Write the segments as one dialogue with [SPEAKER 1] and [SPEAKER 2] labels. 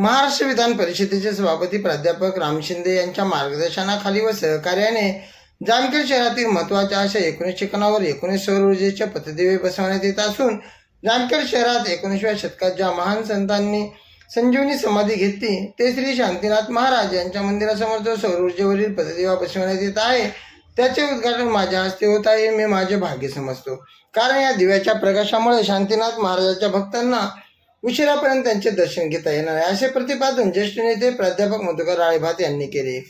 [SPEAKER 1] महाराष्ट्र विधान परिषदेचे सभापती प्राध्यापक राम शिंदे यांच्या मार्गदर्शनाखाली व सहकार्याने जामखेड शहरातील महत्त्वाच्या अशा एकोणीसशे ठिकाणावर एकोणीस सौर ऊर्जेचे पथदिवे बसवण्यात येत असून जामखेड शहरात एकोणीसव्या शतकात ज्या महान संतांनी संजीवनी समाधी घेतली ते श्री शांतीनाथ महाराज यांच्या मंदिरासमोर जो सौर ऊर्जेवरील पथदिवा बसवण्यात येत आहे त्याचे उद्घाटन माझ्या हस्ते होत आहे मी माझे भाग्य समजतो. कारण या दिव्याच्या प्रकाशामुळे शांतीनाथ महाराजांच्या भक्तांना उशिरापर्यंत त्यांचे दर्शन घेता येणार आहे. असे प्रतिपादन ज्येष्ठ नेते प्राध्यापक मधुकर राळेभात यांनी केले.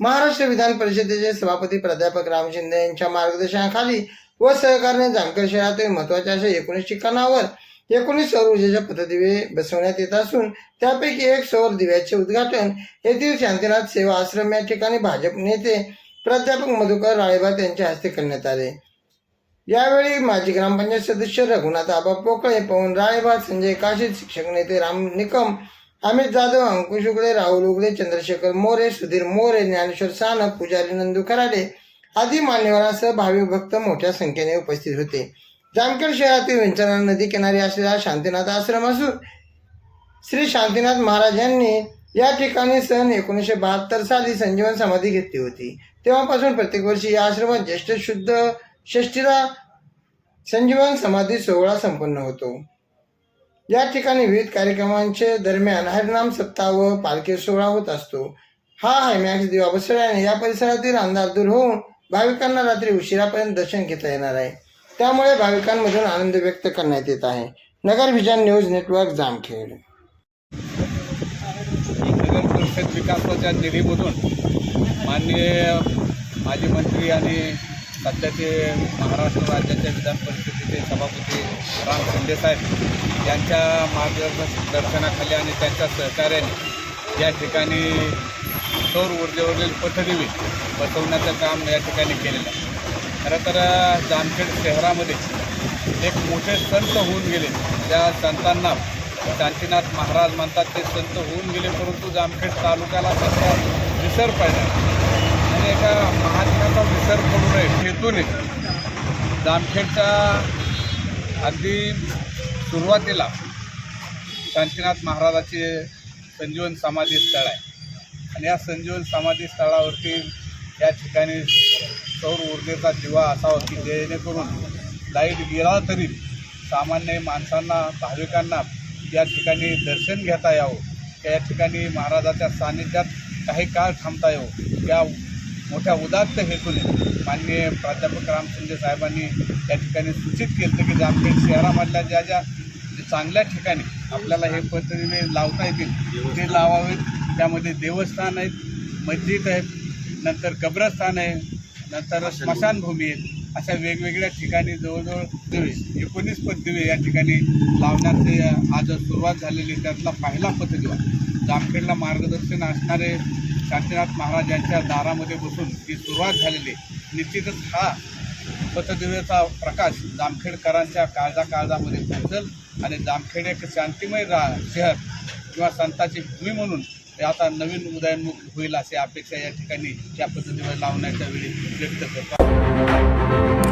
[SPEAKER 1] महाराष्ट्र विधान परिषदेचे सभापती प्राध्यापक राम शिंदे यांच्या मार्गदर्शनाखाली व सहकार्याने जामखेड शहरातील महत्त्वाच्या अशा एकोणीस ठिकाणावर एकोणीस सौर ऊर्जेच्या पथदिवे बसवण्यात येत असून त्यापैकी एक सौर दिव्याचे उद्घाटन येथील शांतीनाथ सेवा आश्रम या ठिकाणी भाजप नेते प्राध्यापक मधुकर राळेभात यांच्या हस्ते करण्यात आले. यावेळी माजी ग्रामपंचायत सदस्य रघुनाथ आबा पोकळे पवन राळेबाद संजय काशीद शिक्षक नेते राम निकम अमित जाधव अंकुश उगळे राहुल उगळे चंद्रशेखर मोरे सुधीर मोरे ज्ञानेश्वर सानप पुजारी नंदू खराडे आदी मान्यवरांसह भाविक भक्त मोठ्या संख्येने उपस्थित होते. जामखेड शहरातील विंचना नदी किनारी असलेला शांतीनाथ आश्रम असून श्री शांतीनाथ महाराज यांनी या ठिकाणी सन एकोणीसशे बहात्तर साली संजीवन समाधी घेतली होती. तेव्हापासून प्रत्येक वर्षी या आश्रमात ज्येष्ठ शुद्ध षष्टीला संजीवन समाधी सोहळा संपन्न होतो. या ठिकाणी विविध कार्यक्रमांचे दरम्यान हरिनाम सप्ताह व पालखी सोहळा होत असतो. हा हायमॅक्स दिवा बसवल्याने या परिसरातील अंधार दूर होऊन भाविकांना रात्री उशिरापर्यंत दर्शन घेता येणार आहे. त्यामुळे भाविकांमधून आनंद व्यक्त करण्यात येत आहे. Nagar vision news network Jamkhed.
[SPEAKER 2] नगर परिषद विकासाच्या निधीमधून माननीय माजी मंत्री आणि सध्याचे महाराष्ट्र राज्याच्या विधान परिषदेचे सभापती राम शिंदेसाहेब यांच्या मार्गदर्शनाखाली आणि त्यांच्या सहकार्याने या ठिकाणी सौर ऊर्जेवरील पथदिवे बसवण्याचं काम या ठिकाणी केलेलं आहे. खरं तर जामखेड शहरामध्ये एक मोठे संत होऊन गेले. त्या संतांना शांतीनाथ महाराज म्हणतात ते संत होऊन गेले परंतु जामखेड तालुक्याला सध्या विसर पडला आणि एका महात्म्याचा विसर पडू नये हेतूने जामखेडच्या अगदी सुरुवातीला शांतीनाथ महाराजाचे संजीवन समाधी स्थळ आहे. आणि या संजीवन समाधी स्थळावरती या ठिकाणी सौर ऊर्जेचा दिवा असावा की जेणेकरून लाइट गेला तरी सामान्य माणसांना भाविकांना या ठिकाणी दर्शन घेता यावं. त्या ठिकाणी महाराजाच्या सान्निध्यात काही काळ थांबता यावं. या मोठ्या उदात्त हेतूने माननीय प्राध्यापक राम शिंदे साहेबांनी या ठिकाणी सूचित केलं की जामखेड शहरामधल्या ज्या ज्या चांगल्या ठिकाणी आपल्याला हे पद्धतीने लावता येतील ते लावावेत. त्यामध्ये देवस्थान आहेत मस्जिद आहेत नंतर कब्रस्थान आहे नंतर स्मशानभूमी आहेत. अशा वेगवेगळ्या ठिकाणी जवळजवळ दिवे एकोणीस पद्धती या ठिकाणी लावण्याचे आज सुरुवात झालेली त्यातला पहिला पथदिवा जामखेडला मार्गदर्शन असणारे शांतीनाथ महाराज यांच्या दारामध्ये बसून ही सुरुवात झालेली निश्चितच हा पथदिवेचा प्रकाश जामखेडकरांच्या काळजा काळजामध्ये पोहोचल आणि जामखेड एक शांतिमय रा शहर किंवा संताची भूमी म्हणून आता नवीन उदयनमुख होईल अशी अपेक्षा या ठिकाणी या पद्धतीवर लावण्याच्या वेळी व्यक्त करतो